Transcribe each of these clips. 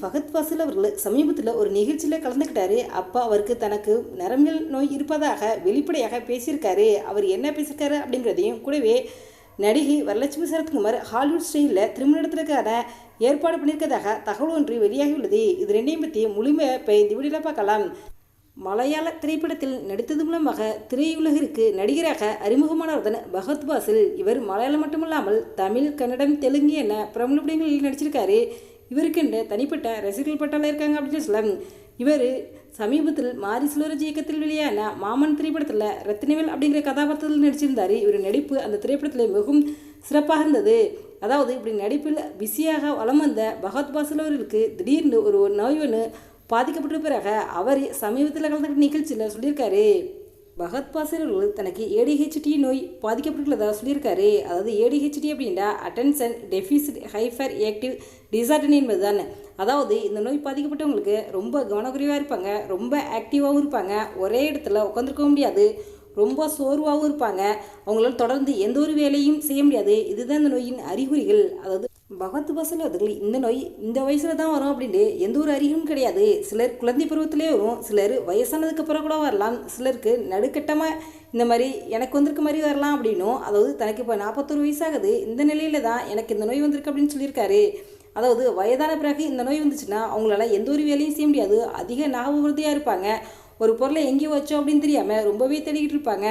ஃபகத் வாசில் அவர்கள் சமீபத்தில் ஒரு நிகழ்ச்சியில் கலந்துக்கிட்டாரு. அப்போ அவருக்கு தனக்கு நரம்பியல் நோய் இருப்பதாக வெளிப்படையாக பேசியிருக்காரு. அவர் என்ன பேசியிருக்காரு அப்படிங்கிறதையும் கூடவே நடிகை வரலட்சுமி சரத்குமார் ஹாலிவுட் ஸ்டைலில் திருமணத்திற்கான ஏற்பாடு பண்ணியிருக்கதாக தகவல் ஒன்று வெளியாகியுள்ளது. இது ரெண்டையும் பற்றி முழுமையாக இப்போ இந்த வீடியோவில் பார்க்கலாம். மலையாள திரைப்படத்தில் நடித்தது மூலமாக திரையுலகிற்கு நடிகராக அறிமுகமானவர்தான் பகத் பாசில் இவர் மலையாளம் மட்டுமல்லாமல் தமிழ் கன்னடம் தெலுங்கு என பிரபல படங்களில் நடிச்சிருக்காரு. இவருக்கு தனிப்பட்ட ரசிகர்கள் பட்டாளம் இருக்காங்க அப்படின்னு சொல்லலாம். இவர் சமீபத்தில் மாரி சுழரஜ் இயக்கத்தில் வெளியான மாமன் திரைப்படத்தில் ரத்னவேல் அப்படிங்கிற கதாபாத்திரத்தில் நடிச்சிருந்தார். இவர் நடிப்பு அந்த திரைப்படத்தில் மிகவும் சிறப்பாக இருந்தது. அதாவது இப்படி நடிப்பில் பிஸியாக வலம் வந்த பகத் பாசல் அவர்களுக்கு திடீர்னு ஒரு நோய் ஒன்று பாதிக்கப்பட்ட பிறகு அவர் சமீபத்தில் கலந்துக்கிட்ட நிகழ்ச்சியில் சொல்லியிருக்காரு. பகத் பாசில் தனக்கு ஏடிஹெச்டி நோய் பாதிக்கப்பட்டுள்ளதாக சொல்லியிருக்காரு. அதாவது ஏடிஹெச்டி அப்படின்னா attention deficit hyper active disorder என்பதுதான். அதாவது இந்த நோய் பாதிக்கப்பட்டவங்களுக்கு ரொம்ப கவனக்குறைவாக இருப்பாங்க ரொம்ப ஆக்டிவாகவும் இருப்பாங்க ஒரே இடத்துல உட்காந்துருக்க முடியாது. ரொம்ப சோர்வாகவும் இருப்பாங்க. அவங்களால தொடர்ந்து எந்த ஒரு வேலையும் செய்ய முடியாது. இதுதான் இந்த நோயின் அறிகுறிகள். அதாவது பகத் பாசல் அதுகள் இந்த நோய் இந்த வயசில் தான் வரும் அப்படின்ட்டு எந்த ஒரு அறிகுறியும் கிடையாது. சிலர் குழந்தை பருவத்திலே வரும். சிலர் வயசானதுக்கு அப்புறம் கூட வரலாம். சிலருக்கு நடுக்கட்டமாக இந்த மாதிரி எனக்கு வந்திருக்க மாதிரி வரலாம் அப்படின்னும். அதாவது தனக்கு இப்போ நாற்பத்தொரு வயசாகுது. இந்த நிலையில தான் எனக்கு இந்த நோய் வந்திருக்கு அப்படின்னு சொல்லியிருக்காரு. அதாவது வயதான பிறகு இந்த நோய் வந்துச்சுன்னா அவங்களால எந்த ஒரு வேலையும் செய்ய முடியாது. அதிக ஞாபகவர்த்தியாக இருப்பாங்க. ஒரு பொருளை எங்கேயோ வச்சோம் அப்படின்னு தெரியாமல் ரொம்பவே தேடிக்கிட்டு இருப்பாங்க.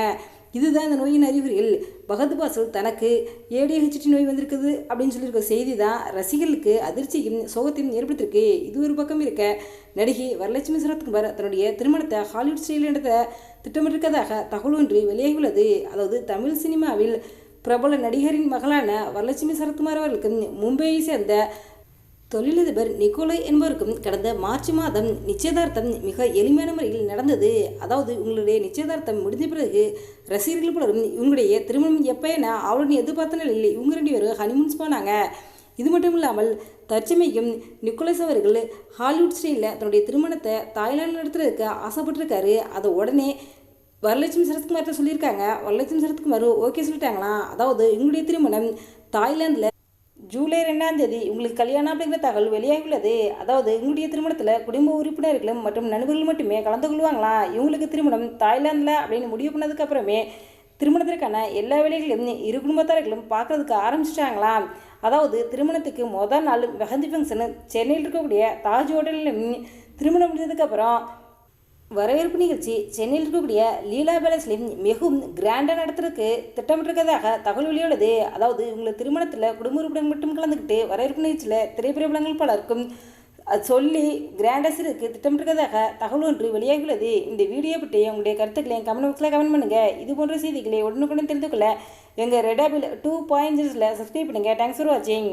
இதுதான் இந்த நோயின் அறிகுறிகள். பகத் பாசல் தனக்கு ஏடிஹெச்டி நோய் வந்திருக்குது அப்படின்னு சொல்லியிருக்க செய்தி தான் ரசிகர்களுக்கு அதிர்ச்சியும் சோகத்தையும் ஏற்படுத்தியிருக்கு. இது ஒரு பக்கம் இருக்க நடிகை வரலட்சுமி சரத்குமார் தன்னுடைய திருமணத்தை ஹாலிவுட் ஸ்டைலில் நடத்த திட்டமிட்டிருக்கதாக தகவல் ஒன்று வெளியாகியுள்ளது. அதாவது தமிழ் சினிமாவில் பிரபல நடிகரின் மகளான வரலட்சுமி சரத்குமார் அவர்களுக்கு மும்பையை சேர்ந்த தொழிலதிபர் நிக்கோலை என்பவருக்கும் கடந்த மார்ச் மாதம் நிச்சயதார்த்தம் மிக எளிமையான முறையில் நடந்தது. அதாவது உங்களுடைய நிச்சயதார்த்தம் முடிந்த பிறகு ரசிகர்கள் பலரும் இவங்களுடைய திருமணம் எப்போ என அவளுடன் எதிர்பார்த்த நிலையில் இவங்க ரெண்டு பேரும் ஹனிமூன்ஸ் போனாங்க. இது மட்டும் இல்லாமல் தற்சமயம் நிக்கோலஸ் அவர்கள் ஹாலிவுட் ஸ்டைலில் தன்னுடைய திருமணத்தை தாய்லாந்து நடத்துறதுக்கு ஆசைப்பட்டிருக்காரு. அதை உடனே வரலட்சுமி சரத்குமார்கிட்ட சொல்லியிருக்காங்க. வரலட்சுமி சரத்குமார் ஓகே சொல்லிட்டாங்களாம். அதாவது இவங்களுடைய திருமணம் தாய்லாந்தில் ஜூலை ரெண்டாம் தேதி உங்களுக்கு கல்யாணம் அப்படிங்கிற தகவல் வெளியாகியுள்ளது. அதாவது உங்களுடைய திருமணத்தில் குடும்ப உறுப்பினர்களும் மற்றும் நண்பர்கள் மட்டுமே கலந்து கொள்வாங்களாம் இவங்களுக்கு திருமணம் தாய்லாந்தில் அப்படின்னு முடிவு பண்ணதுக்கப்புறமே திருமணத்திற்கான எல்லா வேலைகளையும் இரு குடும்பத்தார்களும் பார்க்கறதுக்கு ஆரம்பிச்சிட்டாங்களாம் அதாவது திருமணத்துக்கு முதல் நாள் மெஹந்தி ஃபங்க்ஷனு சென்னையில் இருக்கக்கூடிய தாஜ் ஹோட்டலில் திருமணம் முடிஞ்சதுக்கப்புறம் வரவேற்பு நிகழ்ச்சி சென்னையில் இருக்கக்கூடிய லீலா பேலஸ்லையும் மிகவும் கிராண்டாக நடத்துறதுக்கு திட்டமிட்டிருக்கிறதாக தகவல் வெளியுள்ளது. அதாவது உங்களை திருமணத்தில் குடும்ப உறுப்பினர் மட்டும் கலந்துக்கிட்டு வரவேற்பு நிகழ்ச்சியில் திரைப்பிரபலங்கள் பலருக்கும் அது சொல்லி கிராண்டாக சிறுக்கு திட்டமிட்டிருக்கிறதாக தகவல் ஒன்று வெளியாகியுள்ளது. இந்த வீடியோ பற்றி உங்களுடைய கருத்துக்களை என் கமெண்ட் பாக்ஸில் கமெண்ட் பண்ணுங்கள் இது போன்ற செய்திகளை உடனுக்குடன் தெரிந்து கொள்ள எங்கள் ரெடாபில் டூ பாயிண்ட் சப்ஸ்கிரைப் பண்ணுங்கள் தேங்க்ஸ் ஃபார் வாட்சிங்